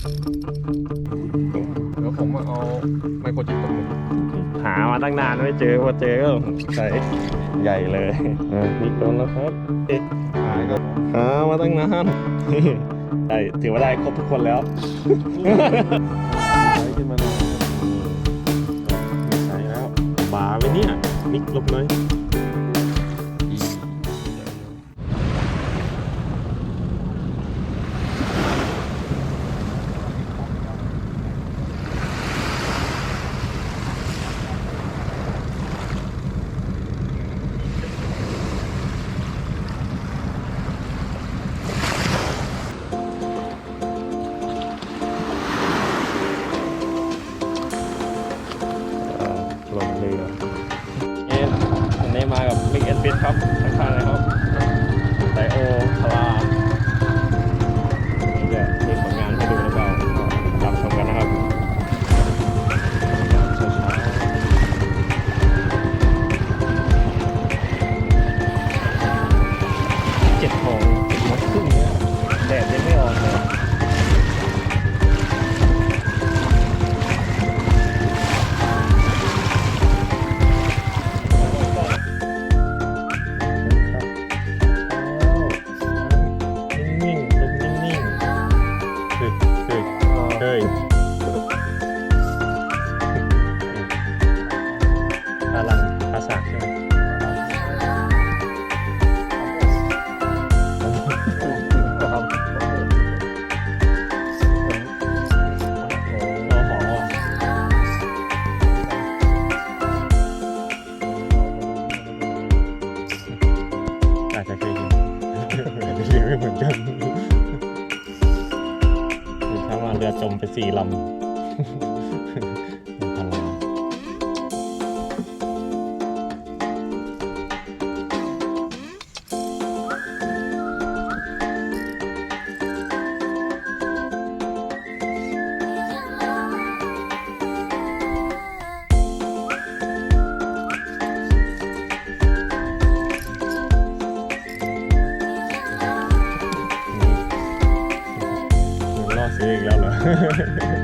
เดี๋ยวผมมาเอาไมโครจิปตกหมึกหามาตั้งนานไม่เจอพอเจอก็ใส่ใหญ่เลยอะมีโดนแล้วครับเอ๊ะหายก็หามาตั้งนานได้ถือว่าได้ครบทุกคนแล้วใช้ขึ้นมาหน่อยไม่ใช่แล้วบาไปเนี่ยมิกลบเลย ครับ Yeah.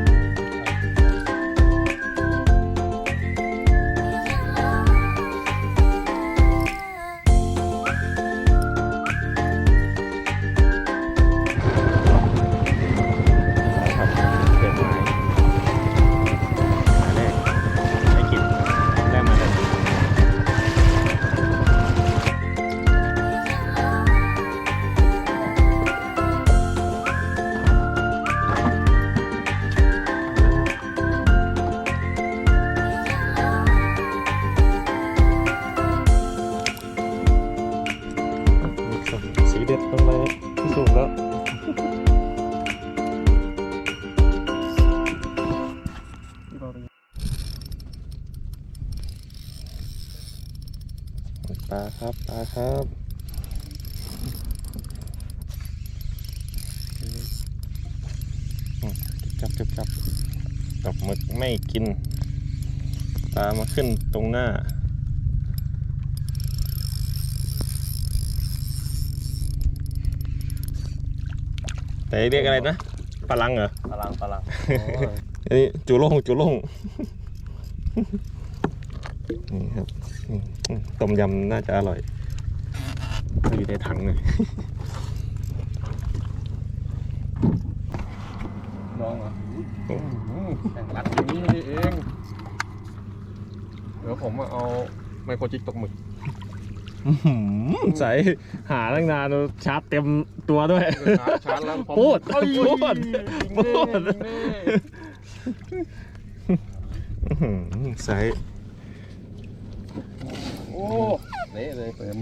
ครับปลาครับอืมจับจับจับจับหมึกไม่กินปลามาขึ้นตรงหน้า แต่เรียกอะไรนะปลาลังเหรอพลังพลังอันนี้จูโล่งจูโล่งนี่ครับอืมอืมต้มยำน่าจะอร่อย อยู่ในถังเลยน้องเหรอแข่งรัดอย่างนี้นี่เอง เดี๋ยวผมมาเอาไมโครจิปตกหมึกใส่หาตั้งนานชาร์จเต็มตัวด้วย ชาร์จชาร์จแล้วผมพูดเอ้ยพูดยิงแน่พูดยิงแน่ใส่โอ้เละเลยเต็ม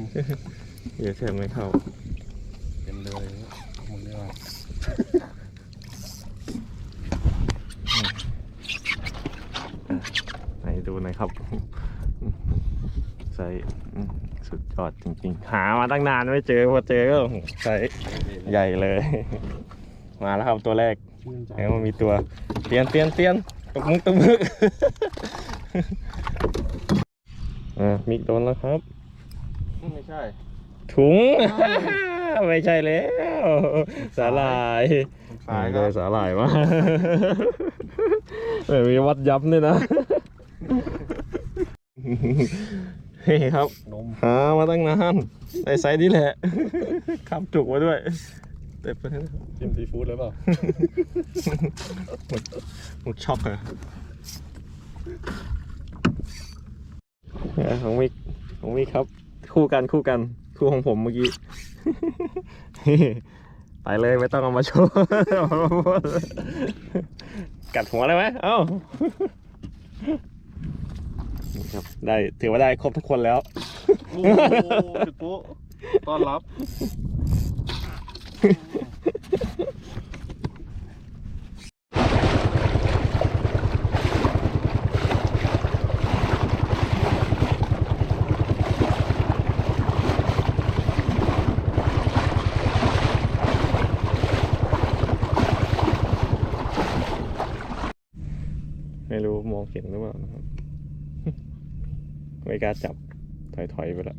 เดี๋ยวแทบไม่เข้า เต็มเลยหมึกนี่ว่าไหนดูหน่อยครับ ใส่อืมสุดยอดจริงๆ หามาตั้งนานไม่เจอพอเจอก็ใส่ใหญ่เลย มาแล้วครับตัวแรกชื่นใจแล้วมันมีตัวเตียนเตียนเตียนตกมึกตกมึกอ่ามิกโดนแล้วครับ ไม่ใช่ ถุงวไม่ใช่แล้วสาหร่ายสายเลก็ยสาหร่ายมาไม่มีวัดยับด้วยนะนี่ครับนมหามาตั้งนานในไซส์นี้แหละขับจุกมาด้วยเต็มไปทั้งกินซีฟู้ดเลยเปล่าหมดช็อกอะเนี่ยของมิกของมิกครับ คู่กันคู่กัน คู่ของผมเมื่อกี้ ไปเลยไม่ต้องเอามาโชว์ กัดหัวเลยไหมเอ้านี่ครับได้ถือว่าได้ครบทุกคนแล้วโอ้โหจุดปุ๊ต้อนรับ ไม่รู้มอง เห็นหรือเปล่านะครับไม่กล้าจับถอยๆไปละ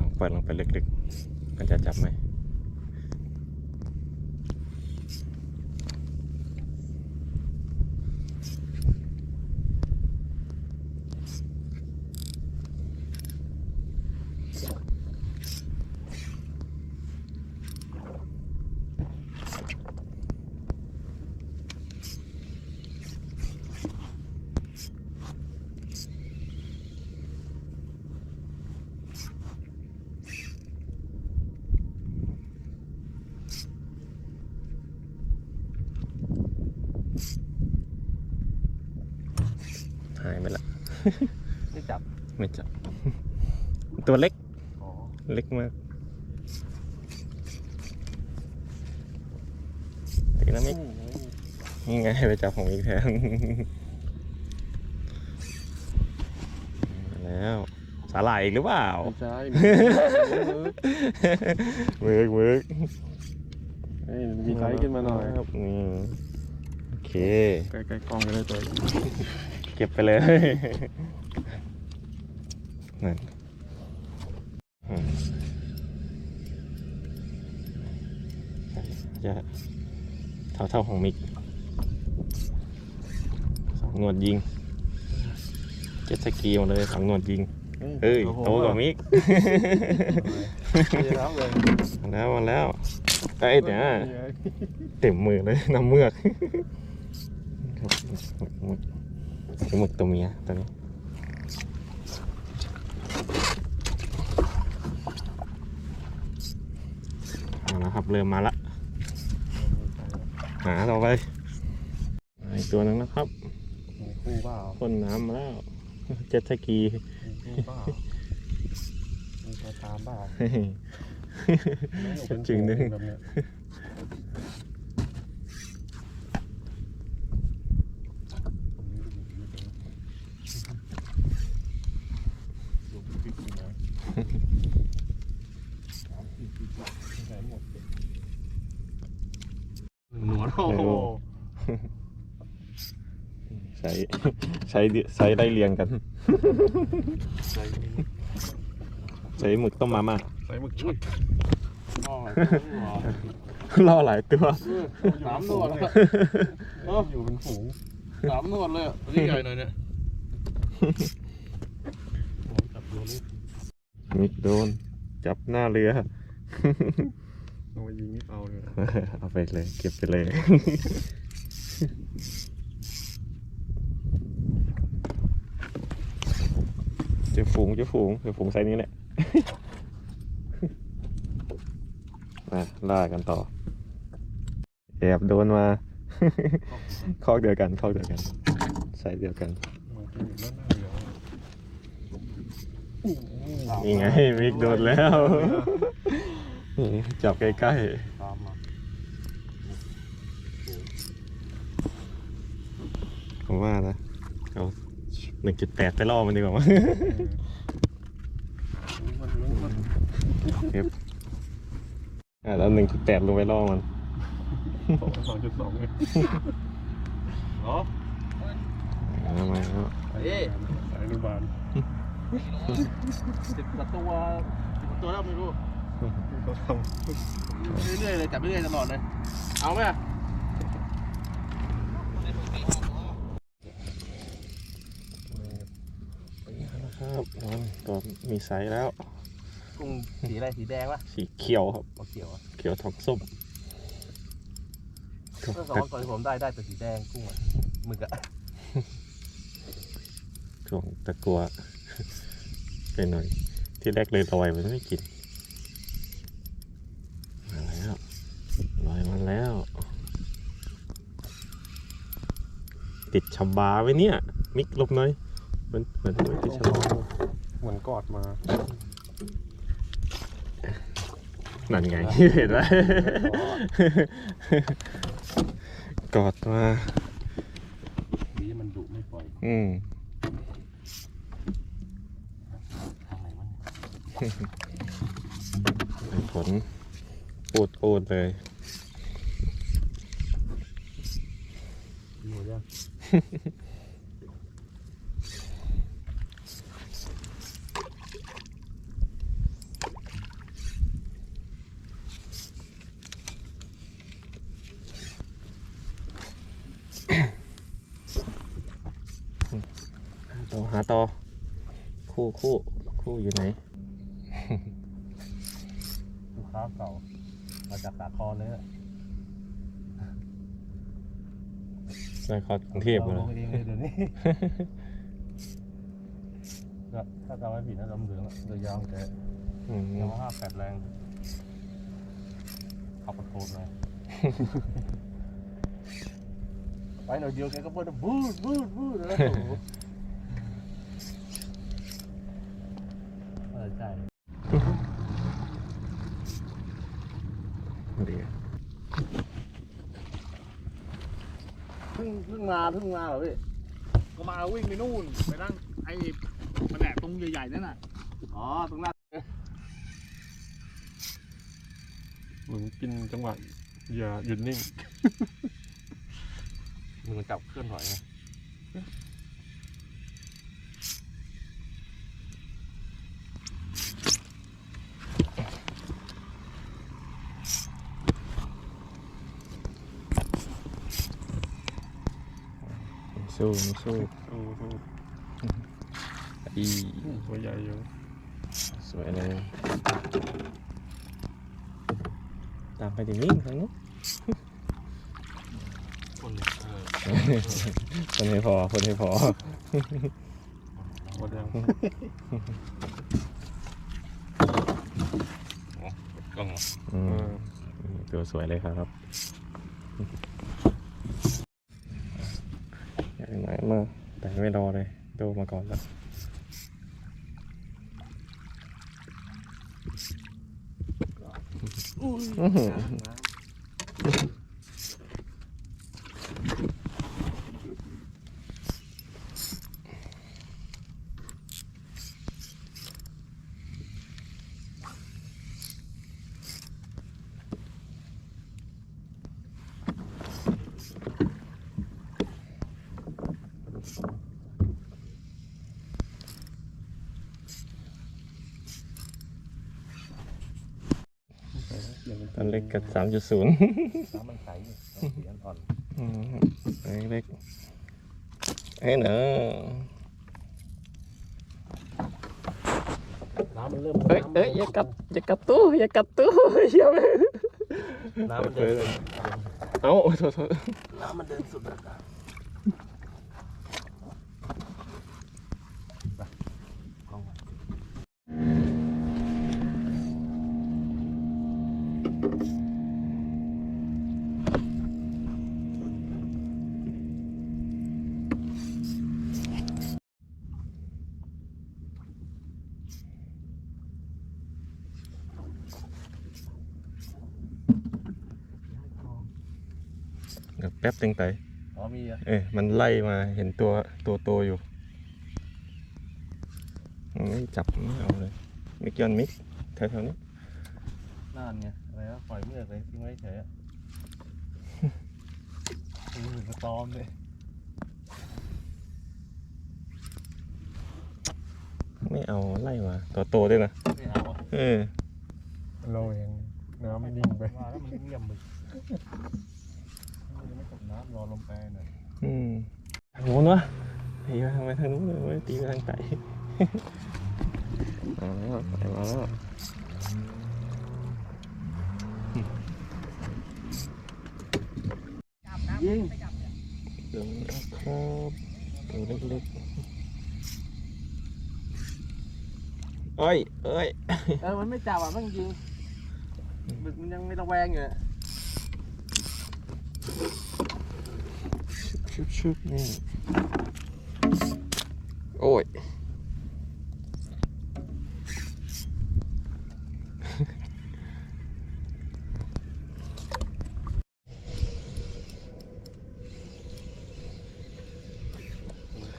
ลองเปิดลงไปลึกๆมันจะจับไหม ไม่จับ ไม่จับ ตัวเล็ก อ๋อ เล็กมากตีน้ำมิกนี่ไงไปจับของอีกแทนมาแล้วสาหร่ายอีกหรือเปล่า ไม่ใช่มึกมึกเฮ้ยมีไซส์ขึ้นมาหน่อยครับนี่โอเค ใกล้ๆกล้องก็ได้ตัว เก็บไปเลยนั่นอืมจะเท่าเท่าๆของมิกสองหนวดยิง เจ็ตสกีมาเลยสองหนวดยิงเอ้ยโตกว่ามิกไม่รับเลยมาแล้วมาแล้วไอ้ยเนี่ยเต็มมือเลยน้ำเมือก ครับหมึกหมึกหมึกตัวเมียตัวนี้เอาละครับเริ่มมาละหาต่อไปอีกตัวหนึงนะครับมีคู่เปล่าพ่นน้ำมาแล้วเจ็ตสกีมีคู่เปล่ามีตัวตามเปล่าเฮ้ยจริงนึงแบบเนี้ยดูพริกกินนะแหนหมดหนวดโอ้โห ใช้ ใช้ดิใช้ได้เรียงกัน ใส่ใช้หมึกต้มมาม่าใส่หมึกช็อตอ๋อล่อหลายตัวสามหนวดแล้วอยู่เป็นฝูงสามหนวดเลยอะตัวนี้ใหญ่หน่อยเนี่ยโอ้ยจับตัวนี้มิกโดน จับหน้าเรือเอามายิงนี่เอาเลยเอาไปเลย เก็บไปเลย จะฝูงเจะฝูงเจะฝูงไซส์นี้แหละมาล่ากันต่อ แอบโดนมา คอกเดียวกันคอกเดียวกันไซส์เดียวกันมันจะอยู่ด้านหน้าเรือนี่ไงมิกโดนแล้วนี่จับใกล้ตามมาๆผมว่านะเอา หนึ่งจุดแปดไปล่อมันดีกว่ามั้งมันมันอะแล้วหนึ่งจุดแปดลงไปล่อมันสองจุดสองเลยเหรอมามาแล้วเฮ้ยสายอนุบาลสิบกว่าตัวสิบกว่าตัวแล้วไม่รู้เขาทเรื่อยๆเลยจับเรื่อยๆตลอดเลย เอาไหม ครับนอนตัวมีไซส์แล้ว กุ้งสีอะไรสีแดงวะสีเขียวครับเอาเขียวอะเขียวทองส้มเมื่อสองวันก่อนที่ผมได้ได้แต่สีแดงกุ้งอะหมึกอะช่วงตะกัวไปหน่อย ที่แรกเลยลอยมันไม่กิน มาแล้วลอยมาแล้ว ติดชำบาไว้เนี่ย มิกหลบหน่อยเห มือนเหมือนไม่ติดชำบาำเหมือนกอดมา นั่นไง เห็นไหมกอดมานี่มันดุไม่ปล่อย อืมทางไหนมันผลปูดปูดเลยหมดยัง ต่อหาต่อ คู่คู่คู่อยู่ไหน ลูกค้าเก่า มาจากสาครเลยอะนครกรุงเทพเราเลลยงเองเลยเดี๋ยวนี้ ก็ถ้าจำไม่ผิดนะลำเหลืองอะเรือยาวแกอืมยามาฮ่าแปดแรง ขับประโทนเลย ไปหน่อยเดียวแกก็เบิ้ลบูดบูดบูดเลยโอ้โหเออใช่ เดี๋ยว เพิ่งเพิ่ง มาเพิ่งมาเหรอพี่ก็มาวิ่งไปนู่นไปนั่งไอ้แผนกตรงใหญ่ๆนั่นน่ะอ๋อตรงนั้นเหมือนกินจังหวะอย่าหยุดนิ่งมือจับเคลื่อนไหวไง ไม่สู้ไม่สู้โอ้โหอีตัวใหญ่อยู่สวยเลยตามไปดิมิ่งทางนู้นคนเออคนให้พอคนให้พอหมดยังกล้องเหรออืเอมอตัวสวยเลยครับอยาก ไหนมาแต่ไม่รอเลยโดมาก่อนแล้วอุ้ยอื้อหือ อันเล็กกับสามจุดศูนย์น้ำมันใสอยู่น้ำสีอ่อนอันเล็กเอ้ยเนอะๆน้ำมันเริ่มเอ้ยเอ้ยอย่ากัดอย่ากัดตู้อย่ากัดตู้เหี้ยอะน้ำมันเดินเอ้าโทษโทษน้ำมันเดินสุดอะก เดี๋ยวแป๊บตึงไปอ๋อมีอะเอ้ยมันไล่มาเห็นตัวตัวโตอยู่ไม่จับไม่เอาเลยมิกยอนมิกแถวๆนี้นั่นไงอะไรวะปล่อยเมือกเลยทิ้งไว้เฉยอะมือกระตอมเลยไม่เอาไล่มาตัวโตด้วยนะไม่เอาอะเออเราเองน้ำมันนิ่งไป มาแล้วมันเงียบมึงยัง ไม่ตกน้ำรอลมแปรหน่อยอืมทางโน้นวะตีมาทางไปทางนู้นเลยเว้ยตีไปทางไต่มาแล้วไต่มาแล้วยิงเดี๋ยวนะครับตัวเล็กๆเอ้ยเอ้ยเออ มันไม่จับอะมันยิงบึกมันยังไม่ตะแวงอยู่ ชุบชุบนี่ โอ้ย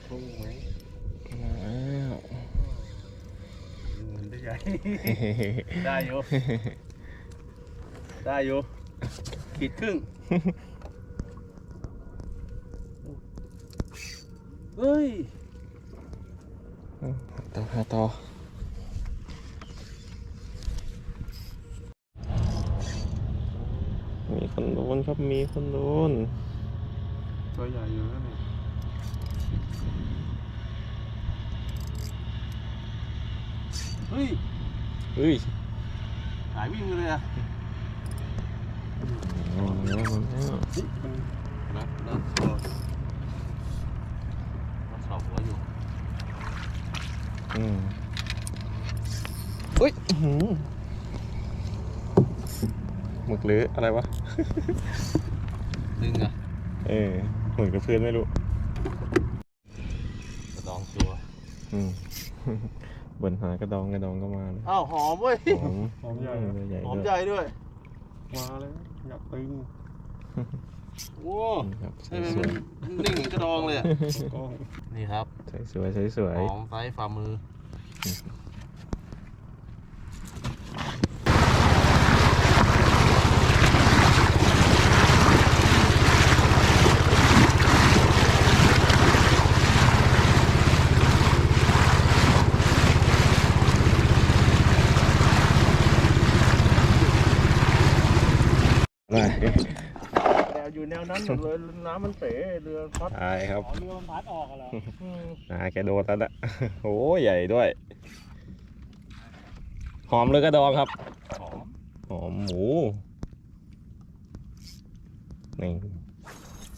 พุ่งไหมมาแล้วเงินได้ใหญ่ได้อยู่ ได้อยู่ขีดครึ่ง เฮ้ยต่อหาต่อมีคนโดนครับมีคนโดนตัวใหญ่อยู่แล้วนี่เฮ้ยเฮ้ยหายวิ่งเลยอะมาแล้วมาแล้วนะนะมาสอบหัวอยู่ อืมเฮ้ยอื้อหือหมึกหรืออะไรวะ ดึงอะเออหมึกกับเพื่อนไม่รู้ กระดองตัวอืม บนหากระดองกระดองก็มาเลยอ้าวหอมเว้ย หอมหอมใหญ่อืนะใหญ่หอมด้วยใหญ่ด้วย มาเลยอยากตึง โอ้ครับสให้มันวยนิ่งเหมือนกระดองเลยอะกล้องนี่ครับสวยสวยสวยสวยหอมไซส์ฝ่ามือได้แต่ อยู่แนวนั้นอยู่เลยน้ำมันเป๋เรือพัดใช่ครับอ๋อเรือมันพัดออกอะเหรอนาแกโดนแล้วนะโอ้ใหญ่ด้วย หอมเลยกระดองครับ หอมหอมหมูนี่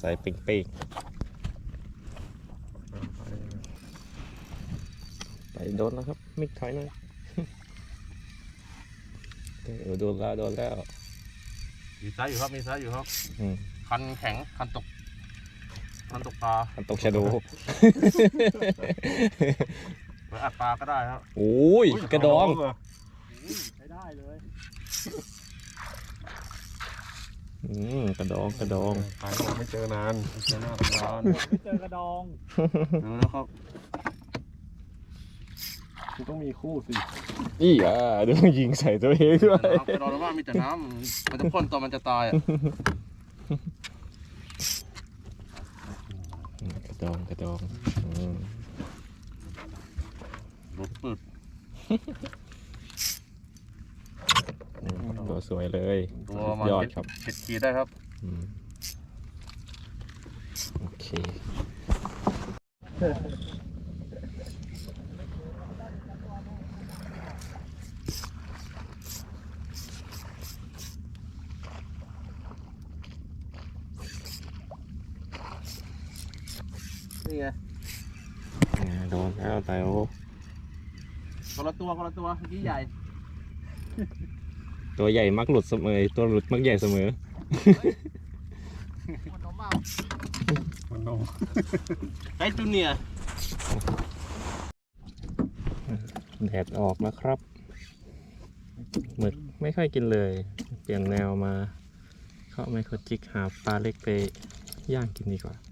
ใส่ปิ๊งปิ๊งไปโดนแล้วครับมิกถอยหน่อยเออโดนแล้วโดนแล้วมีไซส์อยู่ครับมีไซส์อยู่ครับอืม คันแข็งคันตก คันตกปลาอันตกชะโดไว้อัดปลาก็ได้ครับโอ้ยกระดองเหรใช้ได้เลยอืมกระดองกระดองขายของไม่เจอนานไม่เจอหน้าตำร้านไม่เจอกระดองดูนะครับคุณต้องมีคู่สิอีอะเดี๋ยวยิงใส่ตัวเองด้วยน้ำกระดองว่ามีแต่น้ำมันจะพ่นตอนมันจะตายอะ อืมกระ ดองกระดองอืมหลุดปืดตัวสวยเลยตัวมันยอดเป็นครับผิดขีดได้ครับอืมโอเค นี่ไงอ่าโดนแล้วไตโอคนละตัวคนละตัวเมื่อกี้ใหญ่ ตัวใหญ่มักหลุดเสมอ ตัวหลุดมักใหญ่เสมอมันนมมากมันนมไอ้จูเนียร์แดดออกแล้วครับหมึกไม่ค่อยกินเลย เปลี่ยนแนวมา เข้าไมโครจิกหาปลาเล็กไปย่างกินดีกว่า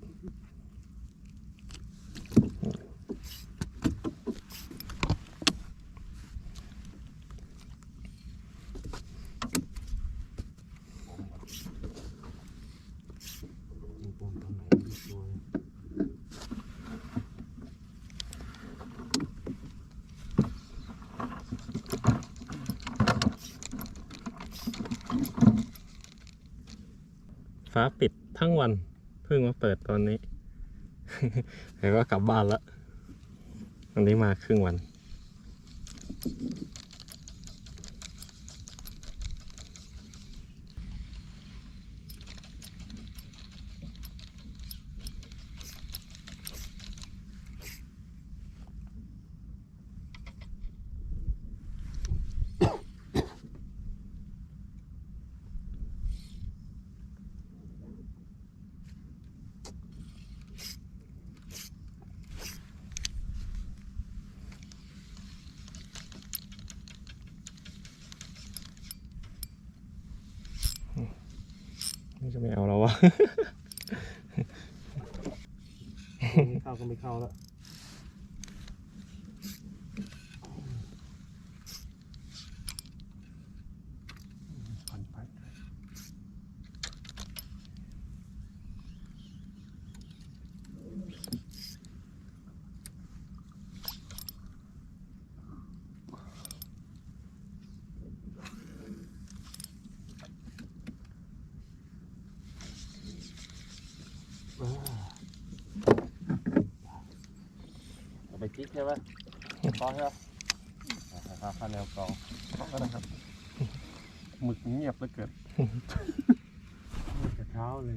ฟ้าปิดทั้งวัน เพิ่งมาเปิดตอนนี้แล้วก็กลับบ้านละวันนี้มาครึ่งวันจะไม่ เอาแล้ววะเข้าก็ไม่เข้าแล้ว เอาไปจิ๊กใช่ไหมกองใช่ไหมครับข้าวแนวกองก็ได้ครับหมึกเงียบเหลือเกินกระเช้าเลย